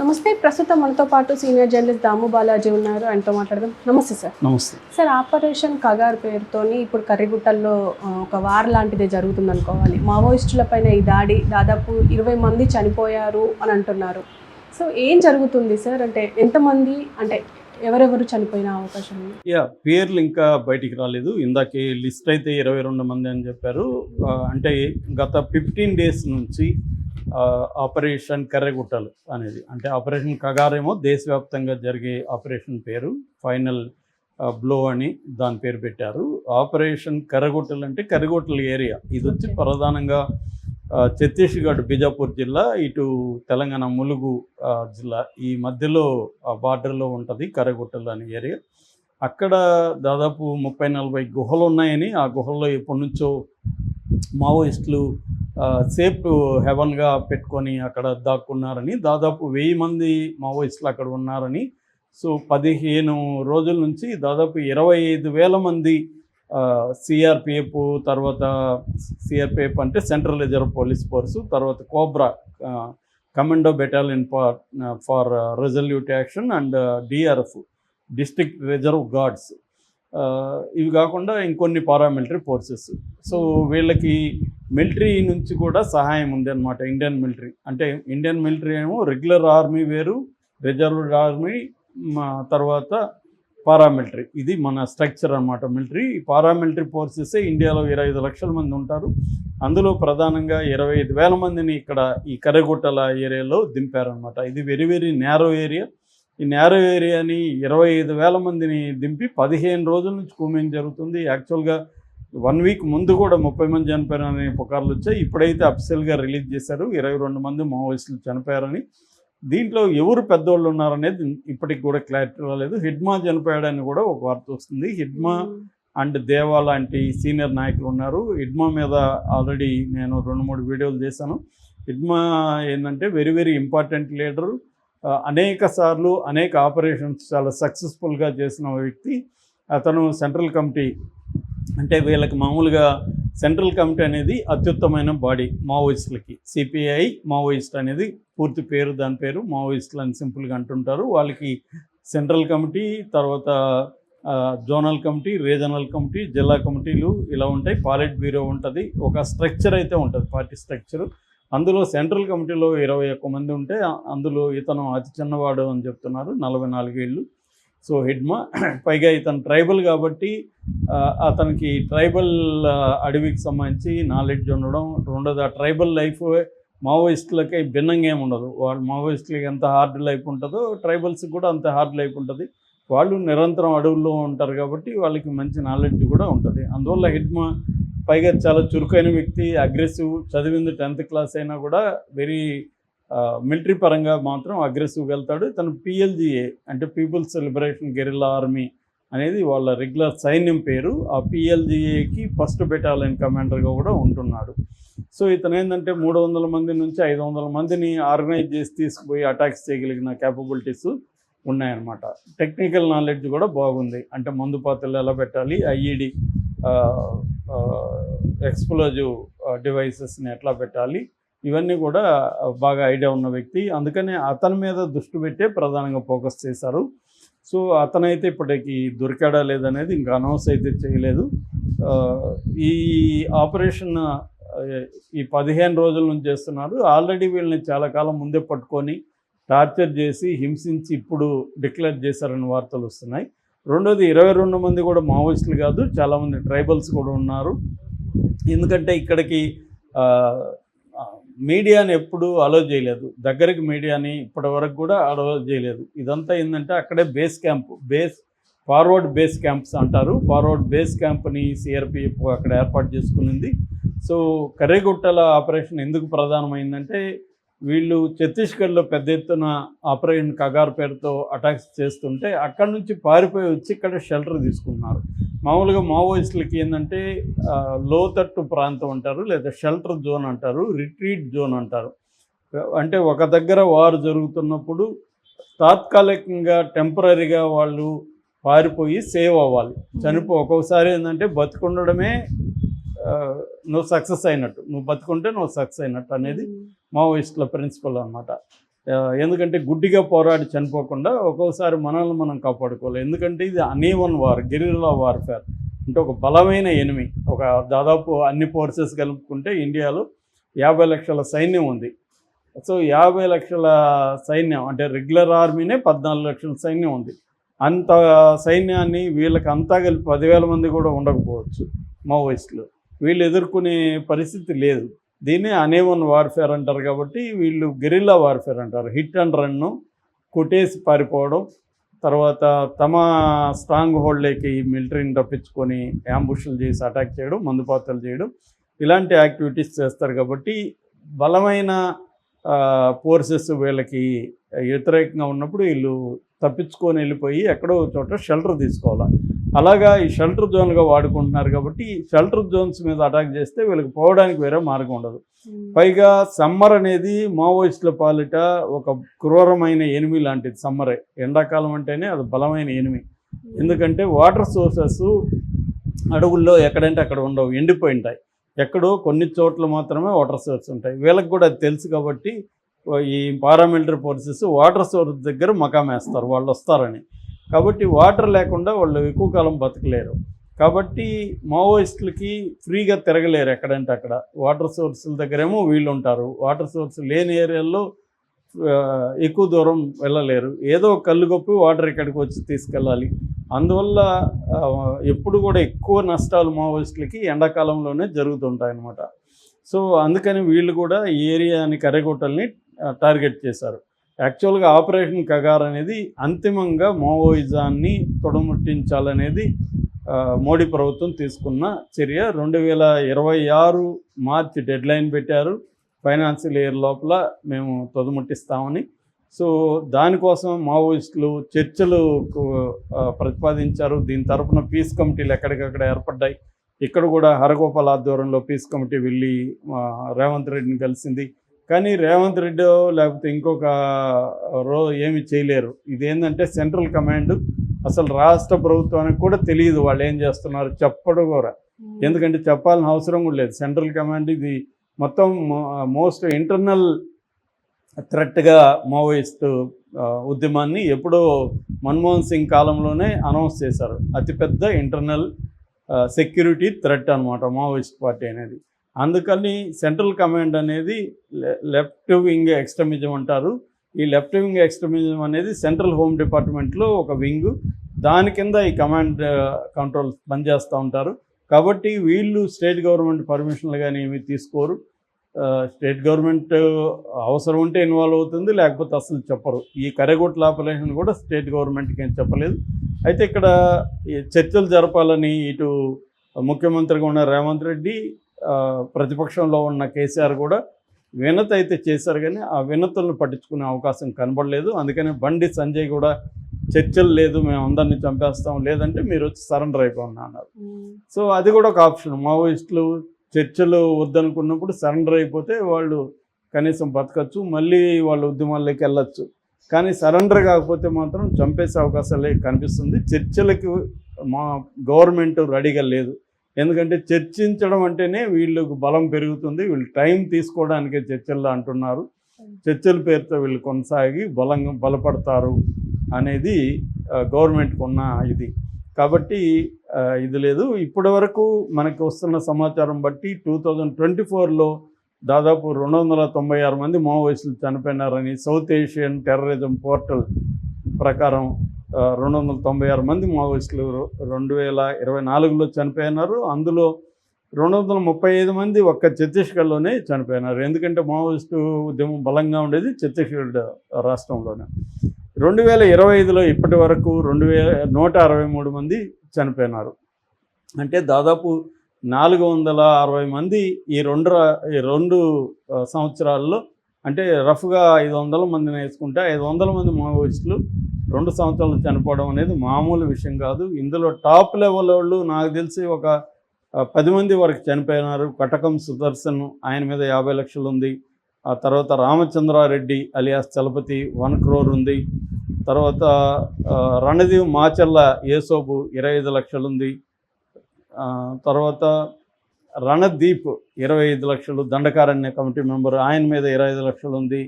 నమస్తే ప్రస్తుతం మనతో పాటు సీనియర్ జర్నలిస్ట్ దాము బాలాజీ ఉన్నారు. ఆయనతో మాట్లాడదాం. నమస్తే సార్. నమస్తే. సార్ ఆపరేషన్ కగార్ పేరుతోని ఇప్పుడు కర్రిగుట్టల్లో ఒక వార్ లాంటిదే జరుగుతుంది అనుకోవాలి మావోయిస్టుల పైన ఈ దాడి దాదాపు ఇరవై మంది చనిపోయారు అని అంటున్నారు. సో ఏం జరుగుతుంది సార్? అంటే ఎంతమంది అంటే ఎవరెవరు చనిపోయిన అవకాశం యా పేర్లు ఇంకా బయటికి రాలేదు. ఇందాకే లిస్ట్ అయితే ఇరవై రెండు మంది అని చెప్పారు. అంటే గత ఫిఫ్టీన్ డేస్ నుంచి ఆపరేషన్ కర్రెగుట్టలు అనేది. అంటే ఆపరేషన్ కగారేమో దేశవ్యాప్తంగా జరిగే ఆపరేషన్ పేరు ఫైనల్ బ్లో అని దాని పేరు పెట్టారు. ఆపరేషన్ కర్రగుట్టలు అంటే కర్రగుట్టల ఏరియా. ఇది వచ్చి. ప్రధానంగా ఛత్తీస్గఢ్ బిజాపూర్ జిల్లా ఇటు తెలంగాణ ములుగు జిల్లా ఈ మధ్యలో ఆ బార్డర్లో ఉంటుంది కర్రగుట్టలు అనే ఏరియా. అక్కడ దాదాపు ముప్పై నలభై గుహలు ఉన్నాయని ఆ గుహల్లో ఎప్పటి నుంచో మావోయిస్టులు సేఫ్ హెవెన్గా పెట్టుకొని అక్కడ దాక్కున్నారని దాదాపు వెయ్యి మంది మావోయిస్టులు అక్కడ ఉన్నారని సో పదిహేను రోజుల నుంచి దాదాపు ఇరవై ఐదు వేల మంది సిఆర్పిఎఫ్ తర్వాత సిఆర్పిఎఫ్ అంటే సెంట్రల్ రిజర్వ్ పోలీస్ ఫోర్సు తర్వాత cobra commando battalion for for resolute action and DRF. District reserve guards. ఇవి కాకుండా ఇంకొన్ని పారామిలిటరీ ఫోర్సెస్. సో వీళ్ళకి మిలిటరీ నుంచి కూడా సహాయం ఉంది అనమాట ఇండియన్ మిలిటరీ. అంటే ఇండియన్ మిలిటరీ ఏమో రెగ్యులర్ ఆర్మీ వేరు రిజర్వ్డ్ ఆర్మీ తర్వాత పారామిలిటరీ. ఇది మన స్ట్రక్చర్ అనమాట మిలిటరీ. పారామిలిటరీ ఫోర్సెస్ ఇండియాలో ఇరవై ఐదు లక్షల మంది ఉంటారు. అందులో ప్రధానంగా ఇరవై ఐదు వేల మందిని ఇక్కడ ఈ కర్రగుట్టల ఏరియాలో దింపారనమాట ఇది వెరీ వెరీ నేరో ఏరియా ఈ నేరో ఏరియాని ఇరవై ఐదు వేల మందిని దింపి పదిహేను రోజుల నుంచి కూమింగ్ జరుగుతుంది? యాక్చువల్గా వన్ వీక్ ముందు కూడా ముప్పై మంది చనిపోయారని పుకార్లు వచ్చాయి. ఇప్పుడైతే అఫిషియల్గా రిలీజ్ చేశారు. ఇరవై రెండు మంది మావోయిస్టులు చనిపోయారని. దీంట్లో ఎవరు పెద్దోళ్ళు ఉన్నారనేది ఇప్పటికి కూడా క్లారిటీ రాలేదు. హిడ్మా చనిపోయాడని కూడా ఒక వార్త వస్తుంది. హిడ్మా అండ్ దేవా లాంటి సీనియర్ నాయకులు ఉన్నారు. హిడ్మా మీద ఆల్రెడీ నేను రెండు మూడు వీడియోలు చేశాను. హిడ్మా ఏంటంటే వెరీ వెరీ ఇంపార్టెంట్ లీడరు. అనేక సార్లు అనేక ఆపరేషన్స్ చాలా సక్సెస్ఫుల్గా చేసిన వ్యక్తి. అతను సెంట్రల్ కమిటీ అంటే వీళ్ళకి మామూలుగా సెంట్రల్ కమిటీ అనేది అత్యుత్తమైన బాడీ మావోయిస్టులకి. సిపిఐ మావోయిస్ట్ అనేది పూర్తి పేరు దాని పేరు మావోయిస్టులు అని సింపుల్గా అంటుంటారు. వాళ్ళకి సెంట్రల్ కమిటీ తర్వాత జోనల్ కమిటీ రీజనల్ కమిటీ జిల్లా కమిటీలు ఇలా ఉంటాయి. పాలిట్ బ్యూరో ఉంటుంది. ఒక స్ట్రక్చర్ అయితే ఉంటుంది పార్టీ స్ట్రక్చర్. అందులో సెంట్రల్ కమిటీలో ఇరవై ఒక్క మంది ఉంటే అందులో ఇతను అతి చిన్నవాడు అని చెప్తున్నారు నలభై నాలుగేళ్ళు. సో హెడ్మా పైగా ఇతను ట్రైబల్ కాబట్టి అతనికి ట్రైబల్ అడవికి సంబంధించి నాలెడ్జ్ ఉండడం రెండోది ఆ ట్రైబల్ లైఫ్ మావోయిస్టులకి భిన్నంగా ఏమి ఉండదు. వాళ్ళు మావోయిస్టులకి ఎంత హార్డ్ లైఫ్ ఉంటుందో ట్రైబల్స్కి కూడా అంత హార్డ్ లైఫ్ ఉంటుంది. వాళ్ళు నిరంతరం అడవుల్లో ఉంటారు కాబట్టి వాళ్ళకి మంచి నాలెడ్జ్ కూడా ఉంటుంది. అందువల్ల హిడ్మా పైగా చాలా చురుకైన వ్యక్తి అగ్రెసివ్ చదివింది టెన్త్ క్లాస్ అయినా కూడా వెరీ మిలిటరీ పరంగా మాత్రం అగ్రెసివ్గా వెళ్తాడు. తను పిఎల్జిఏ అంటే పీపుల్స్ లిబరేషన్ గెరిల్లా ఆర్మీ అనేది వాళ్ళ రెగ్యులర్ సైన్యం పేరు. ఆ పిఎల్జిఏకి ఫస్ట్ బెటాలియన్ కమాండర్గా కూడా ఉంటున్నాడు. సో ఇతను ఏంటంటే మూడు వందల మంది నుంచి ఐదు వందల మందిని ఆర్గనైజ్ చేసి తీసుకుపోయి అటాక్స్ చేయగలిగిన క్యాపబిలిటీస్ ఉన్నాయన్నమాట. టెక్నికల్ నాలెడ్జ్ కూడా బాగుంది. అంటే మందు పాత్రలు ఎలా పెట్టాలి ఐఈడి ఎక్స్ప్లోజివ్ డివైసెస్ని ఎట్లా పెట్టాలి? ఇవన్నీ కూడా బాగా ఐడియా ఉన్న వ్యక్తి. అందుకనే అతని మీద దృష్టి పెట్టే ప్రధానంగా ఫోకస్ చేశారు. సో అతనైతే ఇప్పటికి దొరికాడా లేదనేది ఇంకా అనౌన్స్ అయితే చేయలేదు. ఈ ఆపరేషన్ ఈ పదిహేను రోజుల నుంచి చేస్తున్నారు. ఆల్రెడీ వీళ్ళని చాలా కాలం ముందే పట్టుకొని టార్చర్ చేసి హింసించి ఇప్పుడు డిక్లేర్ చేశారని వార్తలు వస్తున్నాయి. రెండోది ఇరవై రెండు మంది కూడా మావోయిస్టులు కాదు చాలామంది ట్రైబల్స్ కూడా ఉన్నారు. ఎందుకంటే ఇక్కడికి మీడియాని ఎప్పుడు అలో చేయలేదు. దగ్గరికి మీడియాని ఇప్పటి వరకు కూడా అలో చేయలేదు. ఇదంతా ఏంటంటే అక్కడే base camp base forward base camps అంటారు. ఫార్వర్డ్ బేస్ క్యాంప్ని సిఆర్పిఎఫ్ అక్కడ ఏర్పాటు చేసుకునింది. సో కర్రేగుట్టల ఆపరేషన్ ఎందుకు ప్రధానమైందంటే వీళ్ళు ఛత్తీస్గఢ్లో పెద్ద ఎత్తున ఆపరేషన్ కగార్ పేరుతో అటాక్స్ చేస్తుంటే అక్కడ నుంచి పారిపోయి వచ్చి ఇక్కడ షెల్టర్ తీసుకున్నారు మామూలుగా మావోయిస్టులకి ఏంటంటే లోతట్టు ప్రాంతం అంటారు లేదా షెల్టర్ జోన్ అంటారు రిట్రీట్ జోన్ అంటారు. అంటే ఒక దగ్గర వారు జరుగుతున్నప్పుడు తాత్కాలికంగా టెంపరీగా వాళ్ళు పారిపోయి సేవ్ అవ్వాలి. చనిపో ఒక్కొక్కసారి ఏంటంటే బతుకుండడమే నువ్వు సక్సెస్ అయినట్టు. నువ్వు బతుకుంటే నువ్వు సక్సెస్ అయినట్టు అనేది మావోయిస్టుల ప్రిన్సిపల్ అనమాట ఎందుకంటే గుడ్డిగా పోరాడి చనిపోకుండా ఒక్కోసారి మనల్ని మనం కాపాడుకోవాలి. ఎందుకంటే ఇది అనీవన్ వార్ గెరిల్లా వార్ఫేర్ అంటే ఒక బలమైన ఎనిమి ఒక దాదాపు అన్ని ఫోర్సెస్ కలుపుకుంటే ఇండియాలో యాభై లక్షల సైన్యం ఉంది. సో యాభై లక్షల సైన్యం అంటే రెగ్యులర్ ఆర్మీనే పద్నాలుగు లక్షల సైన్యం ఉంది. అంత సైన్యాన్ని వీళ్ళకి అంతా కలిపి పదివేల మంది కూడా ఉండకపోవచ్చు మావోయిస్టులు. వీళ్ళు ఎదుర్కొనే పరిస్థితి లేదు. దీన్ని అనేవన్ వార్ఫేర్ అంటారు కాబట్టి వీళ్ళు గెరిల్లా వార్ఫేర్ అంటారు. హిట్ అండ్ రన్ను కొట్టేసి పారిపోవడం తర్వాత తమ స్ట్రాంగ్ హోల్డ్లోకి మిలిటరీని రప్పించుకొని యాంబుషులు చేసి అటాక్ చేయడం మందుపాత్రలు చేయడం ఇలాంటి యాక్టివిటీస్ చేస్తారు కాబట్టి బలమైన ఫోర్సెస్ వీళ్ళకి వ్యతిరేకంగా ఉన్నప్పుడు వీళ్ళు తప్పించుకొని వెళ్ళిపోయి ఎక్కడో చోట షెల్టర్ తీసుకోవాలి. అలాగా ఈ షెల్టర్ జోన్గా వాడుకుంటున్నారు కాబట్టి ఈ షెల్టర్ జోన్స్ మీద అటాక్ చేస్తే వీళ్ళకి పోవడానికి వేరే మార్గం ఉండదు. పైగా సమ్మర్ అనేది మావోయిస్టుల పాలిట ఒక క్రూరమైన ఎనిమి లాంటిది సమ్మరే ఎండాకాలం అంటేనే అది బలమైన ఎనిమి ఎందుకంటే వాటర్ సోర్సెస్ అడవుల్లో ఎక్కడంటే అక్కడ ఉండవు ఎండిపోయి ఉంటాయి ఎక్కడో కొన్ని చోట్ల మాత్రమే వాటర్ సోర్స్ ఉంటాయి. వీళ్ళకి కూడా అది తెలుసు కాబట్టి ఈ పారామిలిటరీ ఫోర్సెస్ వాటర్ సోర్స్ దగ్గర మకాం వేస్తారు వాళ్ళు వస్తారని. కాబట్టి వాటర్ లేకుండా వాళ్ళు ఎక్కువ కాలం బతకలేరు. కాబట్టి మావోయిస్టులకి ఫ్రీగా తిరగలేరు ఎక్కడంటే అక్కడ. వాటర్ సోర్సుల దగ్గరేమో వీళ్ళు ఉంటారు వాటర్ సోర్స్ లేని ఏరియాల్లో ఎక్కువ దూరం వెళ్ళలేరు. ఏదో కళ్ళు గొప్పి వాటర్ ఇక్కడికి వచ్చి తీసుకెళ్ళాలి. అందువల్ల ఎప్పుడు కూడా ఎక్కువ నష్టాలు మావోయిస్టులకి ఎండాకాలంలోనే జరుగుతుంటాయి అన్నమాట సో అందుకని వీళ్ళు కూడా ఈ ఏరియాని కర్రెగుట్టల్ని టార్గెట్ చేశారు. యాక్చువల్గా ఆపరేషన్ కగార్ అనేది అంతిమంగా మావోయిజాన్ని తొడముట్టించాలనేది మోడీ ప్రభుత్వం తీసుకున్న చర్య. రెండు వేల ఇరవై ఆరు మార్చి డెడ్లైన్ పెట్టారు. ఫైనాన్షియల్ ఇయర్ లోపల మేము తొదముట్టిస్తామని సో దానికోసం మావోయిస్టులు చర్చలు ప్రతిపాదించారు. దీని తరఫున పీస్ కమిటీలు ఎక్కడికక్కడ ఏర్పడ్డాయి. ఇక్కడ కూడా హరగోపాల్ ఆధ్వర్యంలో పీస్ కమిటీ వెళ్ళి రేవంత్ రెడ్డిని కలిసింది. కానీ రేవంత్ రెడ్డి లేకపోతే ఇంకొక రో ఏమి చేయలేరు. ఇదేంటంటే సెంట్రల్ కమాండ్ అసలు రాష్ట్ర ప్రభుత్వానికి కూడా తెలియదు వాళ్ళు ఏం చేస్తున్నారు చెప్పడం కూడా. ఎందుకంటే చెప్పాల్సిన అవసరం కూడా లేదు. సెంట్రల్ కమాండ్ ఇది మొత్తం మోస్ట్ ఇంటర్నల్ థ్రెట్గా మావోయిస్ట్ ఉద్యమాన్ని ఎప్పుడో మన్మోహన్ సింగ్ కాలంలోనే అనౌన్స్ చేశారు. అతిపెద్ద ఇంటర్నల్ సెక్యూరిటీ థ్రెట్ అనమాట మావోయిస్ట్ పార్టీ అనేది. అందుకని సెంట్రల్ కమాండ్ అనేది లెఫ్ట్ వింగ్ ఎక్స్ట్రమిజం అంటారు. ఈ లెఫ్ట్ వింగ్ ఎక్స్ట్రమిజం అనేది సెంట్రల్ హోమ్ డిపార్ట్మెంట్లో ఒక వింగ్. దాని కింద ఈ కమాండ్ కంట్రోల్ పనిచేస్తూ ఉంటారు. కాబట్టి వీళ్ళు స్టేట్ గవర్నమెంట్ పర్మిషన్లు కానీ ఏమి తీసుకోరు. స్టేట్ గవర్నమెంట్ అవసరం ఉంటే ఇన్వాల్వ్ అవుతుంది లేకపోతే అసలు చెప్పరు. ఈ కరెగొట్ల ఆపరేషన్ కూడా స్టేట్ గవర్నమెంట్కి ఏం చెప్పలేదు. అయితే ఇక్కడ చర్చలు జరపాలని ఇటు ముఖ్యమంత్రిగా ఉన్న రేవంత్ రెడ్డి ప్రతిపక్షంలో ఉన్న కేసీఆర్ కూడా వినత అయితే చేశారు కానీ ఆ వినతులను పట్టించుకునే అవకాశం కనబడలేదు. అందుకని బండి సంజయ్ కూడా చర్చలు లేదు మేము అందరినీ చంపేస్తాం లేదంటే మీరు వచ్చి సరెండర్ అయిపోండి అన్నారు. సో అది కూడా ఒక ఆప్షన్. మావోయిస్టులు చర్చలు వద్దనుకున్నప్పుడు సరెండర్ అయిపోతే వాళ్ళు కనీసం బతకచ్చు మళ్ళీ వాళ్ళ ఉద్యమాల్లోకి వెళ్ళచ్చు. కానీ సరెండర్ కాకపోతే మాత్రం చంపేసే అవకాశాలే కనిపిస్తుంది. చర్చలకి మా గవర్నమెంట్ రెడీగా లేదు. ఎందుకంటే చర్చించడం అంటేనే వీళ్ళకు బలం పెరుగుతుంది వీళ్ళు టైం తీసుకోవడానికే చర్చల్లో అంటున్నారు. చర్చల పేరుతో వీళ్ళు కొనసాగి బలంగా బలపడతారు అనేది ఆ, గవర్నమెంట్కి ఉన్న ఇది. కాబట్టి ఇది లేదు. ఇప్పటి వరకు మనకి వస్తున్న సమాచారం బట్టి టూ థౌజండ్ ట్వంటీ ఫోర్లో దాదాపు రెండు వందల తొంభై ఆరు మంది మావోయిస్టులు చనిపోయినారని సౌత్ ఏషియన్ టెర్రరిజం పోర్టల్ ప్రకారం రెండు వందల తొంభై ఆరు మంది మావోయిస్టులు రెండు వేల ఇరవై నాలుగులో చనిపోయినారు. అందులో రెండు వందల ముప్పై ఐదు మంది ఒక్క ఛత్తీస్గఢ్లోనే చనిపోయినారు. ఎందుకంటే మావోయిస్టు ఉద్యమం బలంగా ఉండేది ఛత్తీస్గఢ్ రాష్ట్రంలోనే. రెండు వేల ఇరవై ఐదులో ఇప్పటి వరకు రెండు వేల నూట అరవై మూడు మంది చనిపోయినారు. అంటే దాదాపు నాలుగు వందల అరవై మంది ఈ రెండు రా- ఈ రెండు సంవత్సరాల్లో అంటే రఫ్గా ఐదు వందల మందిని వేసుకుంటే ఐదు వందల మంది మావోయిస్టులు రెండు సంవత్సరాలు చనిపోవడం అనేది మామూలు విషయం కాదు. ఇందులో టాప్ లెవెల్ వాళ్ళు నాకు తెలిసి ఒక పది మంది వరకు చనిపోయినారు. కటకం సుదర్శన్ ఆయన మీద యాభై లక్షలు ఉంది. ఆ తర్వాత రామచంద్రారెడ్డి అలియాస్ చలపతి వన్ క్రోర్ ఉంది. తర్వాత రణదీవ్ మాచల్ల ఏసోబు ఇరవై ఐదు లక్షలు ఉంది. తర్వాత రణదీప్ ఇరవై ఐదు లక్షలు. దండకారణ్య కమిటీ మెంబర్ ఆయన మీద ఇరవై ఐదు లక్షలు ఉంది.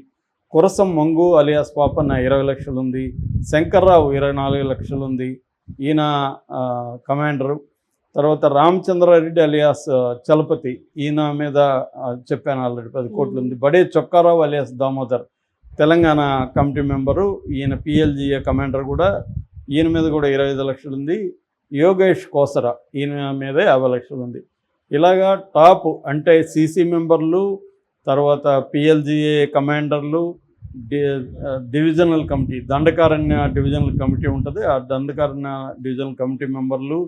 కురసం మంగు అలియాస్ పాపన్న ఇరవై లక్షలు ఉంది శంకర్రావు ఇరవై నాలుగు లక్షలు ఉంది ఈయన కమాండరు తర్వాత రామచంద్రారెడ్డి అలియాస్ చలపతి. ఈయన మీద చెప్పాను ఆల్రెడీ పది కోట్లు ఉంది Bade Chokkarao alias Damodar Telangana committee member. ఈయన పిఎల్జిఏ కమాండర్ కూడా. ఈయన మీద కూడా ఇరవై ఐదు లక్షలు ఉంది యోగేష్ కోసర ఈయన మీద యాభై లక్షలు ఉంది ఇలాగా టాప్ అంటే సీసీ మెంబర్లు తర్వాత PLGA కమాండర్లు divisional committee Dandakaranya divisional committee ఉంటుంది. ఆ దండకారణ్య డివిజనల్ కమిటీ మెంబర్లు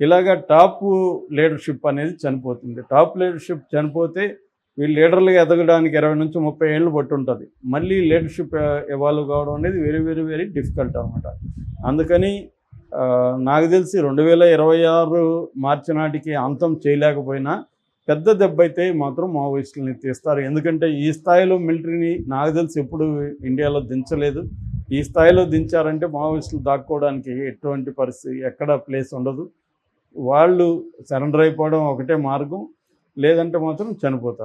ఇలాగా టాప్ లీడర్షిప్ అనేది చనిపోతుంది. టాప్ లీడర్షిప్ చనిపోతే వీళ్ళు లీడర్లుగా ఎదగడానికి ఇరవై నుంచి ముప్పై ఏళ్ళు పట్టు ఉంటుంది మళ్ళీ లీడర్షిప్ ఇవాల్వ్ కావడం అనేది వెరీ వెరీ వెరీ డిఫికల్ట్ అనమాట. అందుకని నాకు తెలిసి రెండు వేల ఇరవై ఆరు మార్చి నాటికి అంతం చేయలేకపోయినా పెద్ద దెబ్బ అయితే మాత్రం మావోయిస్టులని తీస్తారు. ఎందుకంటే ఈ స్థాయిలో మిలిటరీని నాకు తెలిసి ఎప్పుడు ఇండియాలో దించలేదు. ఈ స్థాయిలో దించారంటే మావోయిస్టులు దాక్కోవడానికి ఎటువంటి పరిస్థితి ఎక్కడ ప్లేస్ ఉండదు. వాళ్ళు సరెండర్ అయిపోవడం ఒకటే మార్గం. లేదంటే మాత్రం చనిపోతారు.